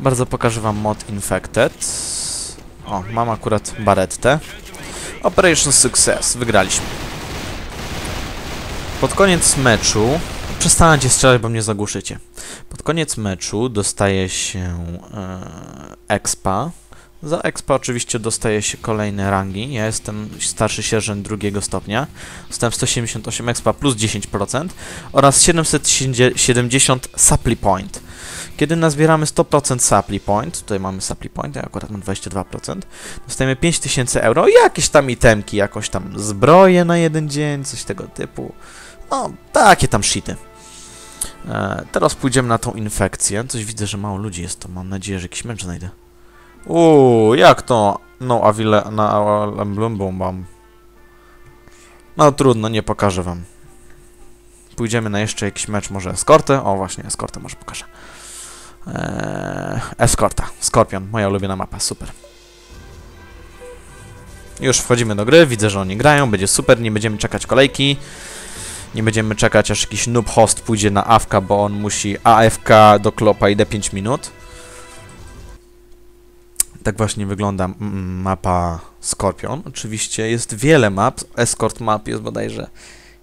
Bardzo pokażę wam mod Infected. O, mam akurat barettę. Operation Success. Wygraliśmy. Pod koniec meczu... Przestańcie strzelać, bo mnie zagłuszycie. Pod koniec meczu dostaje się e, expa. Za expa oczywiście dostaje się kolejne rangi. Ja jestem starszy sierżant drugiego stopnia. Dostałem 178 expa plus 10% oraz 770 supply point. Kiedy nazbieramy 100% supply point, tutaj mamy supply point, ja akurat mam 22%, dostajemy 5000 euro i jakieś tam itemki, jakąś tam zbroję na jeden dzień, coś tego typu. No, takie tam shity. E, teraz pójdziemy na tą infekcję. Coś widzę, że mało ludzi jest, to mam nadzieję, że jakiś mecz znajdę. Uuu, jak to? No, a wile na Emblumbum mam. No trudno, nie pokażę wam. Pójdziemy na jeszcze jakiś mecz, może eskortę. O, właśnie, eskortę może pokażę. Eee, eskorta, Skorpion, moja ulubiona mapa, super. Już wchodzimy do gry, widzę, że oni grają, będzie super, nie będziemy czekać kolejki. Nie będziemy czekać, aż jakiś noob host pójdzie na AFK, bo on musi AFK do klopa i d 5 minut. Tak właśnie wygląda mapa Scorpion. Oczywiście jest wiele map, escort map jest bodajże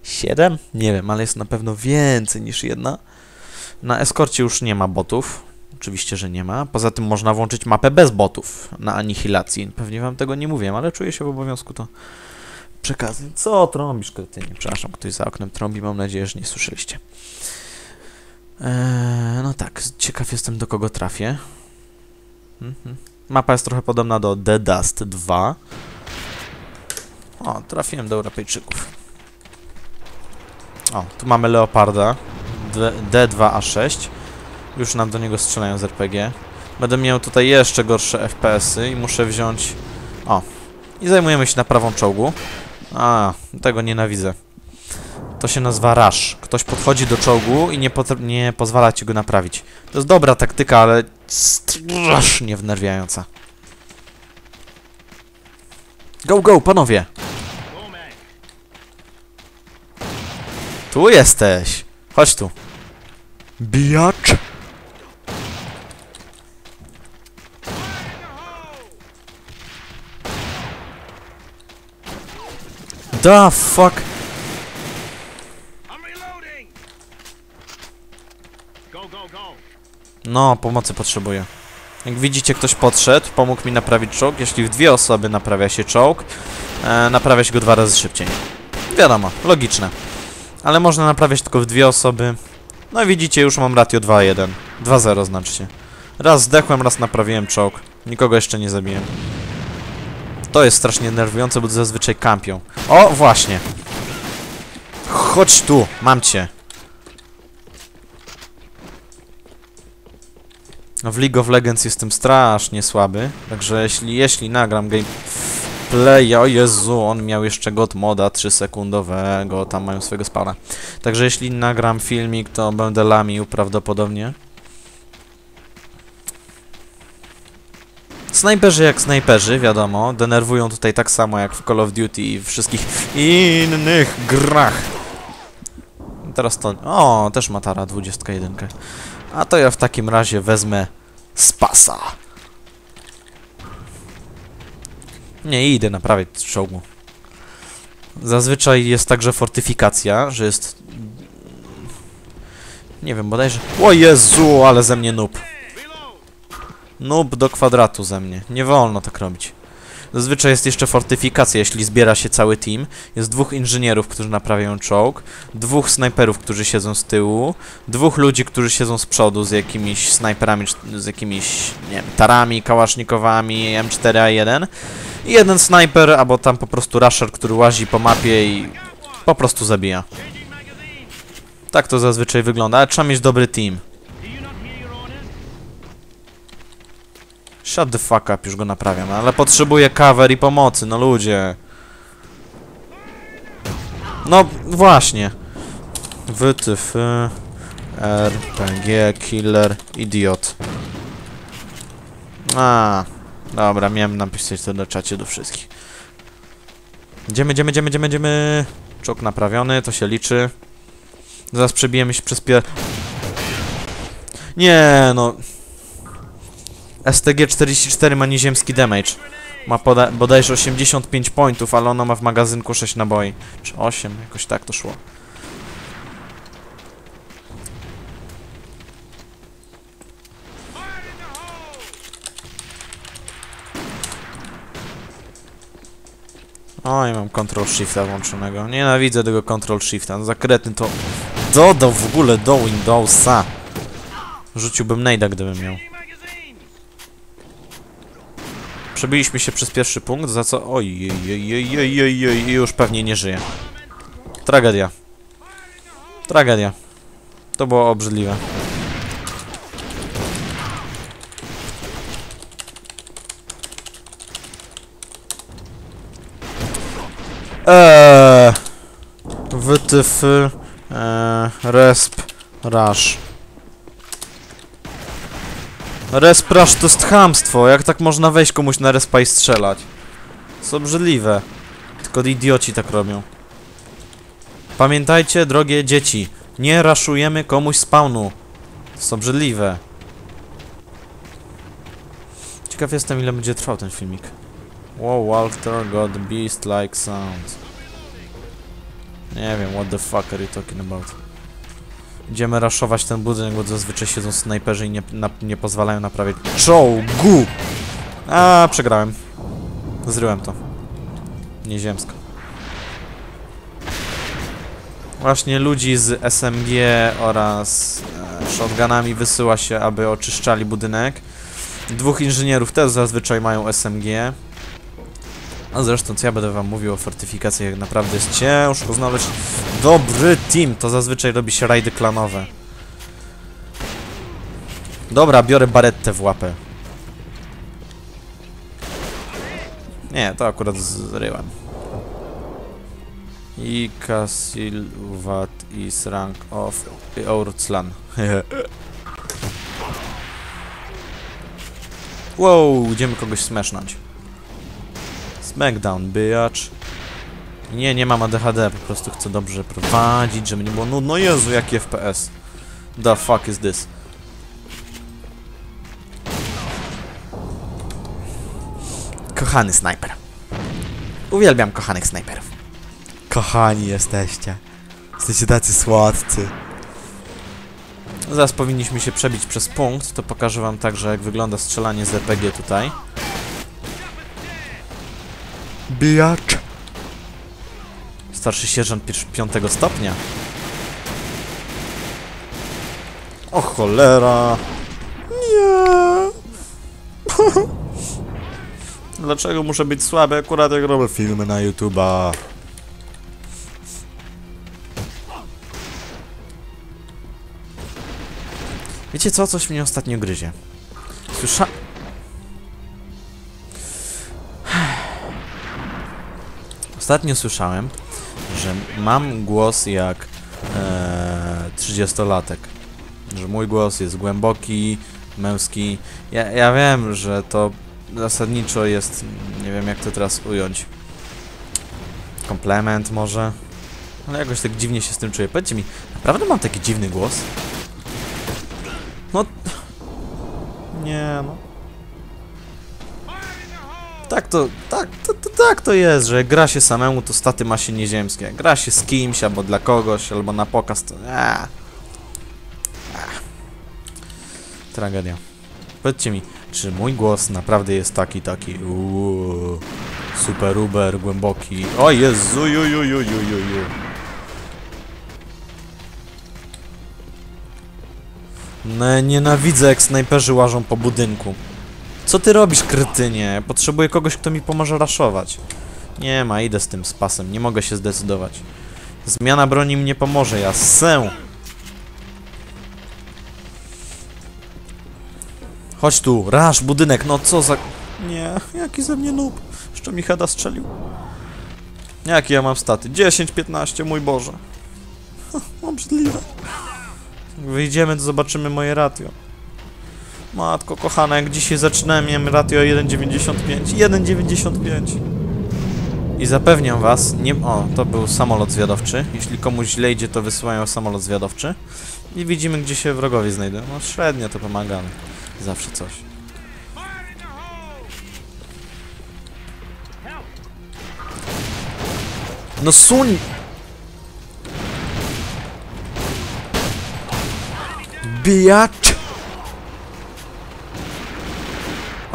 7? Nie wiem, ale jest na pewno więcej niż jedna. Na eskorcie już nie ma botów. Oczywiście, że nie ma. Poza tym można włączyć mapę bez botów na anihilacji. Pewnie wam tego nie mówiłem, ale czuję się w obowiązku to przekazać. Co trąbisz, kretynie? Przepraszam, ktoś za oknem trąbi. Mam nadzieję, że nie słyszeliście. Eee, no tak, ciekaw jestem do kogo trafię. Mhm. Mapa jest trochę podobna do The Dust 2. O, trafiłem do Europejczyków. O, tu mamy Leoparda. D2A6. Już nam do niego strzelają z RPG. Będę miał tutaj jeszcze gorsze FPS-y i muszę wziąć... O. I zajmujemy się naprawą czołgu. A, tego nienawidzę. To się nazywa rush. Ktoś podchodzi do czołgu i nie, nie pozwala ci go naprawić. To jest dobra taktyka, ale strasznie wnerwiająca. Go, go, panowie! Tu jesteś! Chodź tu. Bijacz! The fuck? No, pomocy potrzebuję. Jak widzicie, ktoś podszedł, pomógł mi naprawić czołg. Jeśli w dwie osoby naprawia się czołg, e, naprawia się go dwa razy szybciej. Wiadomo, logiczne. Ale można naprawiać tylko w dwie osoby. No widzicie, już mam ratio 2-1. 2-0 znaczy Raz zdechłem, raz naprawiłem czołg. Nikogo jeszcze nie zabiłem. To jest strasznie nerwujące, bo zazwyczaj kampią. O, właśnie. Chodź tu, mam cię. W League of Legends jestem strasznie słaby, także jeśli, jeśli nagram gameplay, o Jezu, on miał jeszcze god moda 3 sekundowego, tam mają swojego spawna. Także jeśli nagram filmik, to będę lamił prawdopodobnie. Snajperzy jak snajperzy, wiadomo, denerwują tutaj tak samo jak w Call of Duty i wszystkich innych grach. Teraz to... O, też Matara 21. A to ja w takim razie wezmę Spasa. Nie, idę naprawić czołgu. Zazwyczaj jest także fortyfikacja, że jest... Nie wiem, bodajże... O Jezu, ale ze mnie noob. Noob do kwadratu ze mnie. Nie wolno tak robić. Zazwyczaj jest jeszcze fortyfikacja, jeśli zbiera się cały team. Jest dwóch inżynierów, którzy naprawiają czołg, dwóch snajperów, którzy siedzą z tyłu, dwóch ludzi, którzy siedzą z przodu z jakimiś snajperami, z jakimiś, nie wiem, tarami, kałasznikowami, M4A1 i jeden snajper, albo tam po prostu rusher, który łazi po mapie i po prostu zabija. Tak to zazwyczaj wygląda, ale trzeba mieć dobry team. Shut the fuck up, już go naprawiam, ale potrzebuję cover i pomocy, no ludzie. No, właśnie. WTF, RPG, killer, idiot. A, dobra, miałem napisać to do czacie do wszystkich. Idziemy, idziemy, idziemy, idziemy, idziemy. Czok naprawiony, to się liczy. Zaraz przebijemy się przez pier... Nie, no... STG-44 ma nieziemski damage. Ma bodajże 85 pointów, ale ono ma w magazynku 6 naboi. Czy 8, jakoś tak to szło. Oj, mam Control Shifta włączonego. Nienawidzę tego Control Shifta. No za kretny to dodał w ogóle do Windowsa. Rzuciłbym nade'a, gdybym miał. Przebiliśmy się przez pierwszy punkt, za co... Oj, oj, oj, oj, oj, oj, już pewnie nie żyje. Tragedia. Tragedia. To było obrzydliwe. Eee, WTF, eee, Resp, Rush. Resp Rush to jest chamstwo, jak tak można wejść komuś na respa i strzelać? To jest obrzydliwe. Tylko idioci tak robią. Pamiętajcie, drogie dzieci, nie raszujemy komuś spawnu. To jest obrzydliwe. Ciekaw jestem, ile będzie trwał ten filmik. Wow, Walter got beast-like sounds. Nie wiem, what the fuck are you talking about? Idziemy raszować ten budynek, bo zazwyczaj siedzą snajperzy i nie, na, nie pozwalają naprawiać czołgu! A, przegrałem. Zryłem to. Nieziemsko. Właśnie ludzi z SMG oraz e, shotgunami wysyła się, aby oczyszczali budynek. Dwóch inżynierów też zazwyczaj mają SMG. A zresztą, co ja będę wam mówił o fortyfikacji, jak naprawdę jest ciężko znaleźć dobry team. To zazwyczaj robi się rajdy klanowe. Dobra, biorę barettę w łapę. Nie, to akurat zryłem. I Kasilvat is rank of Ourslan. wow, idziemy kogoś smashnąć. Smackdown, bitch. Nie, nie mam ADHD, po prostu chcę dobrze prowadzić, żeby nie było nudno. Jezu, jaki FPS. The fuck is this? Kochany snajper. Uwielbiam kochanych snajperów. Kochani jesteście. Jesteście tacy słodcy. Zaraz powinniśmy się przebić przez punkt, to pokażę wam także jak wygląda strzelanie z RPG tutaj. Bijacz. Starszy sierżant piątego stopnia. O cholera. Nie. Dlaczego muszę być słaby akurat jak robię filmy na YouTube'a? Wiecie co? Coś mnie ostatnio gryzie. Słysza... Ostatnio słyszałem, że mam głos jak e, 30-latek. Że mój głos jest głęboki, męski. Ja, ja wiem, że to zasadniczo jest, nie wiem jak to teraz ująć. Komplement może. Ale jakoś tak dziwnie się z tym czuję. Powiedzcie mi, naprawdę mam taki dziwny głos? No... Nie no. Tak to, tak, to, to, tak to jest, że gra się samemu, to staty ma się nieziemskie. Gra się z kimś, albo dla kogoś, albo na pokaz, to... Ech. Tragedia. Powiedzcie mi, czy mój głos naprawdę jest taki, taki, uuu, super uber, głęboki. O Jezu, ju, ju, ju, ju, ju, ju. No, nienawidzę jak snajperzy łażą po budynku. Co ty robisz, krytynie? Potrzebuję kogoś, kto mi pomoże raszować. Nie ma, idę z tym z pasem, nie mogę się zdecydować. Zmiana broni mi nie pomoże, ja sę. Chodź tu, rasz, budynek, no co za... Nie, jaki ze mnie noob. Jeszcze mi heada strzelił. Jakie ja mam staty? 10, 15, mój Boże. Obrzydliwe. Wyjdziemy, to zobaczymy moje ratio. Matko kochana, jak dzisiaj zaczynałem, miałem ratio 1,95. 1,95. I zapewniam was, nie... O, to był samolot zwiadowczy. Jeśli komuś źle idzie, to wysyłają samolot zwiadowczy. I widzimy, gdzie się wrogowie znajdują. No średnio to pomaga, zawsze coś. No suń! Bijacz!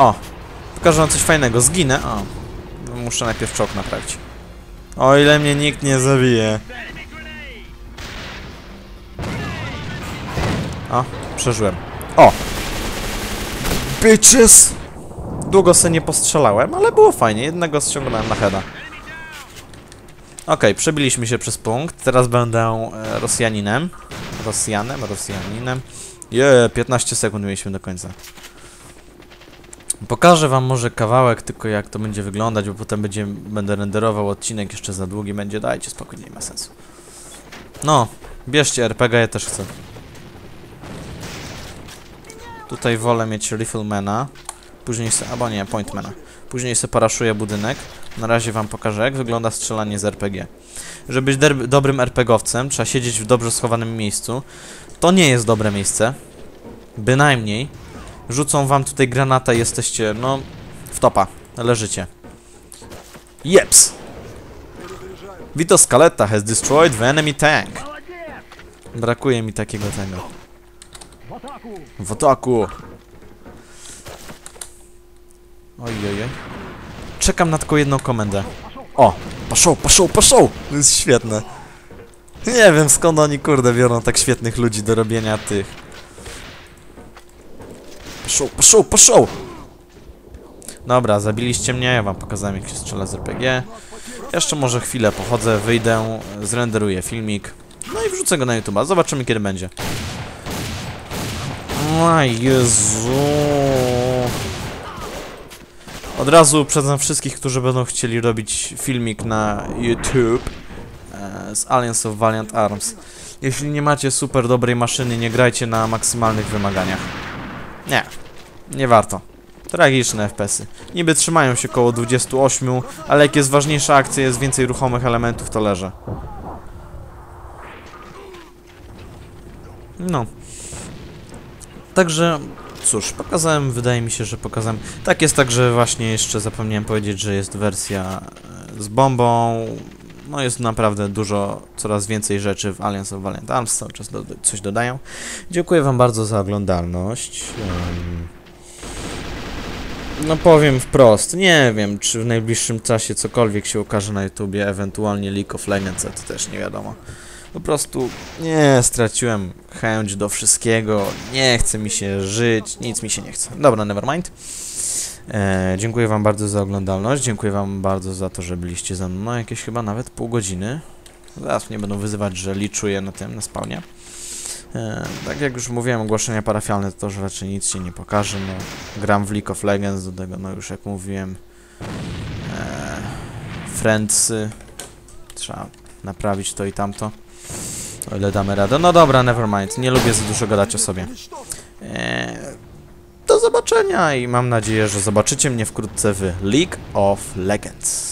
O! Pokażę wam coś fajnego. Zginę. O. Muszę najpierw czołg naprawić. O ile mnie nikt nie zabije. O, przeżyłem. O! Bitches! Długo se nie postrzelałem, ale było fajnie. Jednego ściągnąłem na heada. Okej, przebiliśmy się przez punkt. Teraz będę e, Rosjaninem. Rosjanem, Rosjaninem. Je, 15 sekund mieliśmy do końca. Pokażę wam może kawałek, tylko jak to będzie wyglądać, bo potem będzie, będę renderował odcinek jeszcze za długi będzie. Dajcie spokój, nie ma sensu. No, bierzcie RPG, ja też chcę. Tutaj wolę mieć Riflemana. Później se, albo nie, Pointmana. Później se paraszuję budynek. Na razie wam pokażę, jak wygląda strzelanie z RPG. Żeby być dobrym RPGowcem, trzeba siedzieć w dobrze schowanym miejscu. To nie jest dobre miejsce. Bynajmniej. Rzucą wam tutaj granatę, jesteście, no, w topa. Leżycie. Jeps! Vito Scaletta has destroyed the enemy tank. Brakuje mi takiego tego. W ataku! Ojej. Czekam na tylko jedną komendę. O! Paszą, paszą, paszą! To jest świetne. Nie wiem skąd oni kurde biorą tak świetnych ludzi do robienia tych. Paszą, paszą, paszą! Dobra, zabiliście mnie, ja wam pokazałem jak się strzela z RPG. Jeszcze może chwilę pochodzę, wyjdę, zrenderuję filmik. No i wrzucę go na YouTube'a. Zobaczymy kiedy będzie. O Jezu. Od razu uprzedzam wszystkich, którzy będą chcieli robić filmik na YouTube e, z Alliance of Valiant Arms. Jeśli nie macie super dobrej maszyny, nie grajcie na maksymalnych wymaganiach. Nie, nie warto. Tragiczne FPS-y. Niby trzymają się koło 28, ale jak jest ważniejsza akcja, jest więcej ruchomych elementów, to leżę. No. Także, cóż, pokazałem, wydaje mi się, że pokazałem. Tak jest tak, że właśnie jeszcze zapomniałem powiedzieć, że jest wersja e, z bombą. No jest naprawdę dużo, coraz więcej rzeczy w Alliance of Valiant Arms, cały czas do, coś dodają. Dziękuję wam bardzo za oglądalność. Em, No powiem wprost, nie wiem, czy w najbliższym czasie cokolwiek się ukaże na YouTubie, ewentualnie League of Legends, to też nie wiadomo. Po prostu nie, straciłem chęć do wszystkiego, nie chce mi się żyć, nic mi się nie chce. Dobra, nevermind. E, dziękuję wam bardzo za oglądalność, dziękuję wam bardzo za to, że byliście ze mną, jakieś chyba nawet pół godziny. Zaraz mnie będą wyzywać, że liczuję na tym, na spawnie. E, tak jak już mówiłem, ogłoszenia parafialne to, to raczej nic się nie pokaże, no. Gram w League of Legends, do tego, no już jak mówiłem, e, Friendsy, trzeba naprawić to i tamto. O ile damy radę. No dobra, nevermind. Nie lubię za dużo gadać o sobie. Eee, do zobaczenia i mam nadzieję, że zobaczycie mnie wkrótce w League of Legends.